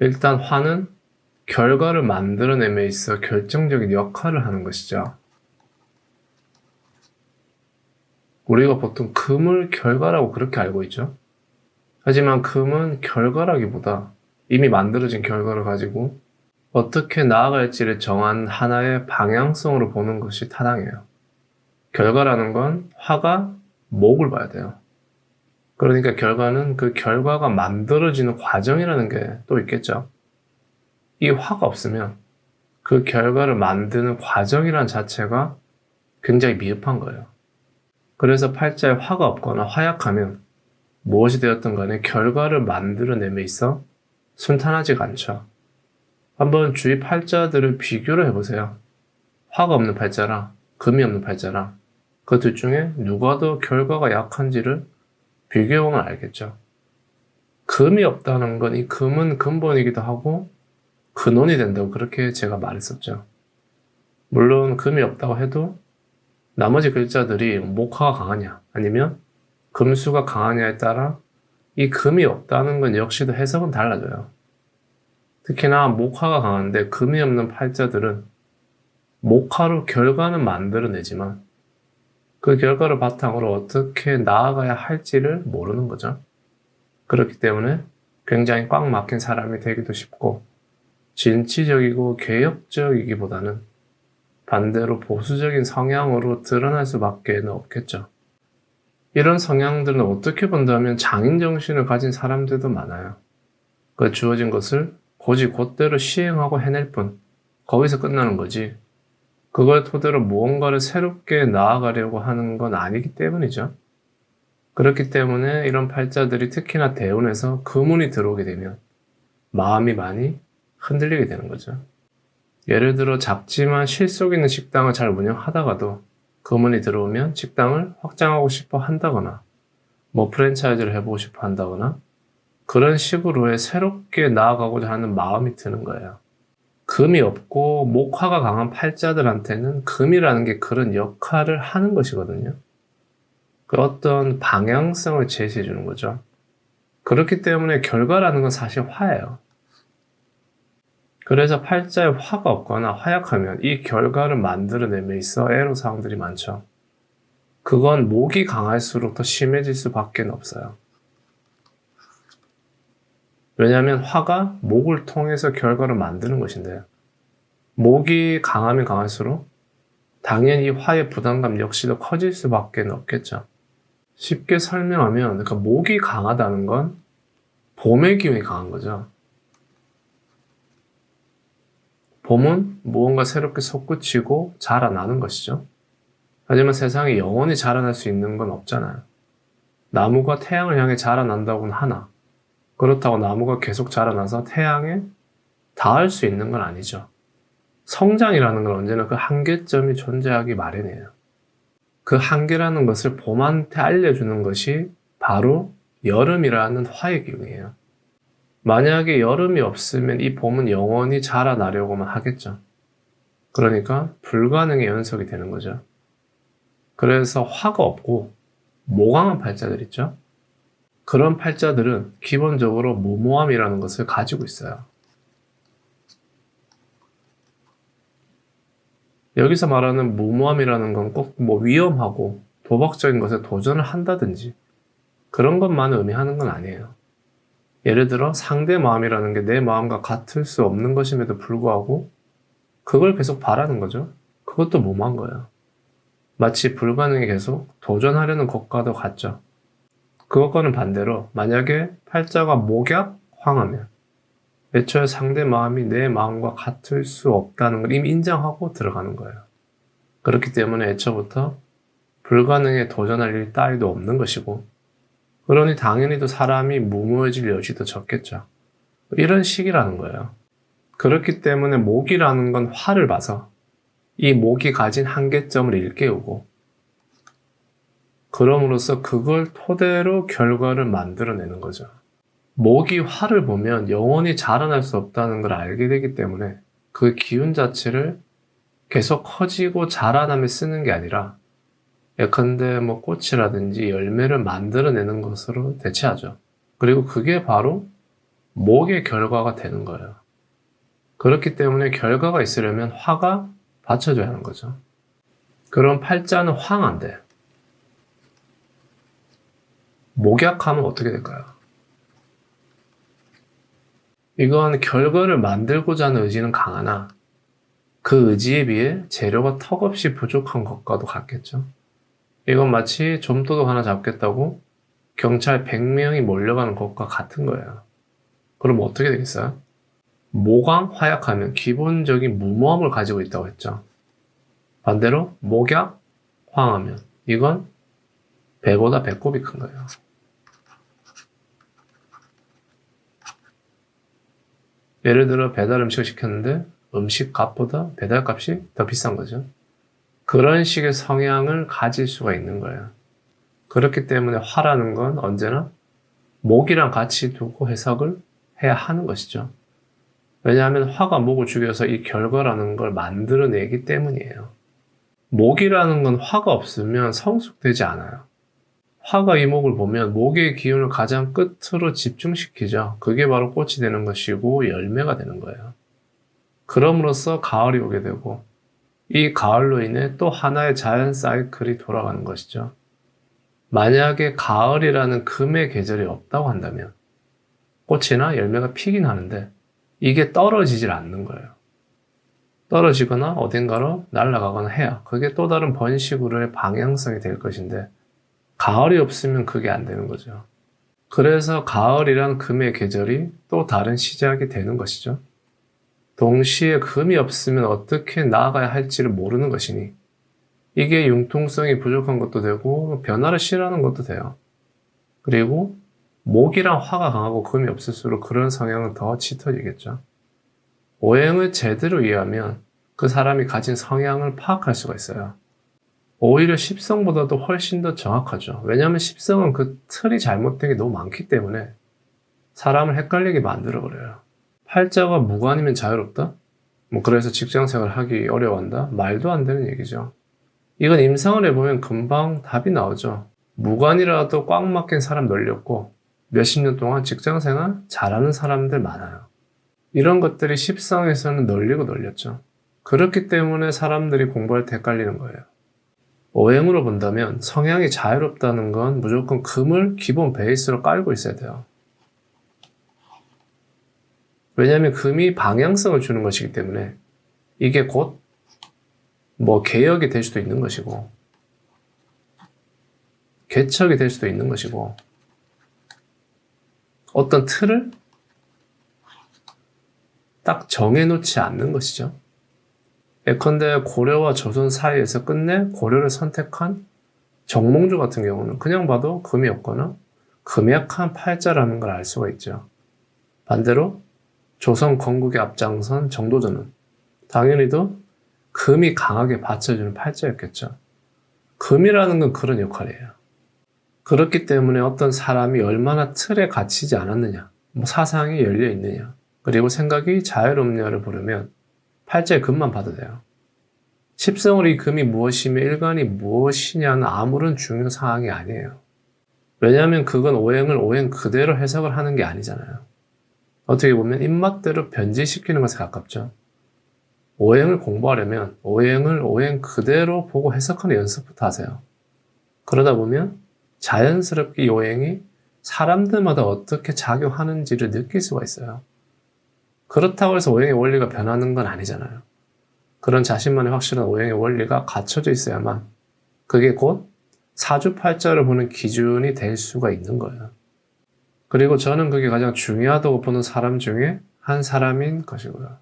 일단 화는 결과를 만들어냄에 있어 결정적인 역할을 하는 것이죠. 우리가 보통 금을 결과라고 그렇게 알고 있죠. 하지만 금은 결과라기보다 이미 만들어진 결과를 가지고 어떻게 나아갈지를 정한 하나의 방향성으로 보는 것이 타당해요. 결과라는 건 화가 목을 봐야 돼요. 그러니까 결과는 그 결과가 만들어지는 과정이라는 게 또 있겠죠. 이 화가 없으면 그 결과를 만드는 과정이란 자체가 굉장히 미흡한 거예요. 그래서 팔자에 화가 없거나 화약하면 무엇이 되었든 간에 결과를 만들어냄에 있어 순탄하지가 않죠. 한번 주위 팔자들을 비교를 해보세요. 화가 없는 팔자랑 금이 없는 팔자랑 그 둘 중에 누가 더 결과가 약한지를 비교해보면 알겠죠. 금이 없다는 건 이 금은 근본이기도 하고 근원이 된다고 그렇게 제가 말했었죠. 물론 금이 없다고 해도 나머지 글자들이 목화가 강하냐 아니면 금수가 강하냐에 따라 이 금이 없다는 건 역시도 해석은 달라져요. 특히나 목화가 강한데 금이 없는 팔자들은 목화로 결과는 만들어내지만 그 결과를 바탕으로 어떻게 나아가야 할지를 모르는 거죠. 그렇기 때문에 굉장히 꽉 막힌 사람이 되기도 쉽고 진취적이고 개혁적이기보다는 반대로 보수적인 성향으로 드러날 수밖에 없겠죠. 이런 성향들은 어떻게 본다면 장인 정신을 가진 사람들도 많아요. 그 주어진 것을 고지 곧대로 시행하고 해낼 뿐 거기서 끝나는 거지. 그걸 토대로 무언가를 새롭게 나아가려고 하는 건 아니기 때문이죠. 그렇기 때문에 이런 팔자들이 특히나 대운에서 금운이 들어오게 되면 마음이 많이 흔들리게 되는 거죠. 예를 들어 작지만 실속 있는 식당을 잘 운영하다가도 금운이 들어오면 식당을 확장하고 싶어 한다거나 뭐 프랜차이즈를 해보고 싶어 한다거나 그런 식으로의 새롭게 나아가고자 하는 마음이 드는 거예요. 금이 없고 목화가 강한 팔자들한테는 금이라는 게 그런 역할을 하는 것이거든요. 그 어떤 방향성을 제시해 주는 거죠. 그렇기 때문에 결과라는 건 사실 화예요. 그래서 팔자에 화가 없거나 화약하면 이 결과를 만들어내며 있어 애로 사항들이 많죠. 그건 목이 강할수록 더 심해질 수밖에 없어요. 왜냐하면 화가 목을 통해서 결과를 만드는 것인데요. 목이 강하면 강할수록 당연히 화의 부담감 역시도 커질 수밖에 없겠죠. 쉽게 설명하면 그러니까 목이 강하다는 건 봄의 기운이 강한 거죠. 봄은 무언가 새롭게 솟구치고 자라나는 것이죠. 하지만 세상에 영원히 자라날 수 있는 건 없잖아요. 나무가 태양을 향해 자라난다고는 하나, 그렇다고 나무가 계속 자라나서 태양에 닿을 수 있는 건 아니죠. 성장이라는 건 언제나 그 한계점이 존재하기 마련이에요. 그 한계라는 것을 봄한테 알려주는 것이 바로 여름이라는 화의 기운이에요. 만약에 여름이 없으면 이 봄은 영원히 자라나려고만 하겠죠. 그러니까 불가능의 연속이 되는 거죠. 그래서 화가 없고 모강한 팔자들 있죠. 그런 팔자들은 기본적으로 무모함이라는 것을 가지고 있어요. 여기서 말하는 무모함이라는 건 꼭 뭐 위험하고 도박적인 것에 도전을 한다든지 그런 것만 의미하는 건 아니에요. 예를 들어 상대 마음이라는 게 내 마음과 같을 수 없는 것임에도 불구하고 그걸 계속 바라는 거죠. 그것도 무모한 거예요. 마치 불가능에 계속 도전하려는 것과도 같죠. 그것과는 반대로 만약에 팔자가 목약, 황하면 애초에 상대 마음이 내 마음과 같을 수 없다는 걸 이미 인정하고 들어가는 거예요. 그렇기 때문에 애초부터 불가능에 도전할 일 따위도 없는 것이고 그러니 당연히 또 사람이 무모해질 여지도 적겠죠. 이런 식이라는 거예요. 그렇기 때문에 목이라는 건 화를 봐서 이 목이 가진 한계점을 일깨우고 그럼으로써 그걸 토대로 결과를 만들어내는 거죠. 목이 화를 보면 영원히 자라날 수 없다는 걸 알게 되기 때문에 그 기운 자체를 계속 커지고 자라남에 쓰는 게 아니라 예컨대 뭐 꽃이라든지 열매를 만들어내는 것으로 대체하죠. 그리고 그게 바로 목의 결과가 되는 거예요. 그렇기 때문에 결과가 있으려면 화가 받쳐줘야 하는 거죠. 그럼 팔자는 황한데 목약하면 어떻게 될까요? 이건 결과를 만들고자 하는 의지는 강하나 그 의지에 비해 재료가 턱없이 부족한 것과도 같겠죠. 이건 마치 좀도둑 하나 잡겠다고 경찰 100명이 몰려가는 것과 같은 거예요. 그럼 어떻게 되겠어요? 모강, 화약하면 기본적인 무모함을 가지고 있다고 했죠. 반대로 목약, 황하면 이건 배보다 배꼽이 큰 거예요. 예를 들어 배달 음식을 시켰는데 음식 값보다 배달 값이 더 비싼 거죠. 그런 식의 성향을 가질 수가 있는 거예요. 그렇기 때문에 화라는 건 언제나 목이랑 같이 두고 해석을 해야 하는 것이죠. 왜냐하면 화가 목을 죽여서 이 결과라는 걸 만들어내기 때문이에요. 목이라는 건 화가 없으면 성숙되지 않아요. 화가 이목을 보면 목의 기운을 가장 끝으로 집중시키죠. 그게 바로 꽃이 되는 것이고 열매가 되는 거예요. 그럼으로써 가을이 오게 되고 이 가을로 인해 또 하나의 자연 사이클이 돌아가는 것이죠. 만약에 가을이라는 금의 계절이 없다고 한다면 꽃이나 열매가 피긴 하는데 이게 떨어지질 않는 거예요. 떨어지거나 어딘가로 날아가거나 해야 그게 또 다른 번식으로의 방향성이 될 것인데 가을이 없으면 그게 안 되는 거죠. 그래서 가을이란 금의 계절이 또 다른 시작이 되는 것이죠. 동시에 금이 없으면 어떻게 나아가야 할지를 모르는 것이니 이게 융통성이 부족한 것도 되고 변화를 싫어하는 것도 돼요. 그리고 목이랑 화가 강하고 금이 없을수록 그런 성향은 더 짙어지겠죠. 오행을 제대로 이해하면 그 사람이 가진 성향을 파악할 수가 있어요. 오히려 십성보다도 훨씬 더 정확하죠. 왜냐하면 십성은 그 틀이 잘못된 게 너무 많기 때문에 사람을 헷갈리게 만들어버려요. 팔자가 무관이면 자유롭다? 뭐 그래서 직장생활 하기 어려워한다? 말도 안 되는 얘기죠. 이건 임상을 해보면 금방 답이 나오죠. 무관이라도 꽉 막힌 사람 널렸고 몇십 년 동안 직장생활 잘하는 사람들 많아요. 이런 것들이 십성에서는 널리고 널렸죠. 그렇기 때문에 사람들이 공부할 때 헷갈리는 거예요. 오행으로 본다면 성향이 자유롭다는 건 무조건 금을 기본 베이스로 깔고 있어야 돼요. 왜냐하면 금이 방향성을 주는 것이기 때문에 이게 곧 뭐 개혁이 될 수도 있는 것이고 개척이 될 수도 있는 것이고 어떤 틀을 딱 정해놓지 않는 것이죠. 예컨대 고려와 조선 사이에서 끝내 고려를 선택한 정몽주 같은 경우는 그냥 봐도 금이 없거나 금약한 팔자라는 걸 알 수가 있죠. 반대로 조선 건국의 앞장선 정도전은 당연히도 금이 강하게 받쳐주는 팔자였겠죠. 금이라는 건 그런 역할이에요. 그렇기 때문에 어떤 사람이 얼마나 틀에 갇히지 않았느냐, 뭐 사상이 열려 있느냐, 그리고 생각이 자유롭냐를 보려면 팔자의 금만 돼요. 십성으로 이 금이 무엇이며 일간이 무엇이냐는 아무런 중요 사항이 아니에요. 왜냐하면 그건 오행을 오행 그대로 해석을 하는 게 아니잖아요. 어떻게 보면 입맛대로 변질시키는 것에 가깝죠. 오행을 공부하려면 오행을 오행 그대로 보고 해석하는 연습부터 하세요. 그러다 보면 자연스럽게 이 오행이 사람들마다 어떻게 작용하는지를 느낄 수가 있어요. 그렇다고 해서 오행의 원리가 변하는 건 아니잖아요. 그런 자신만의 확실한 오행의 원리가 갖춰져 있어야만 그게 곧 사주팔자를 보는 기준이 될 수가 있는 거예요. 그리고 저는 그게 가장 중요하다고 보는 사람 중에 한 사람인 것이고요.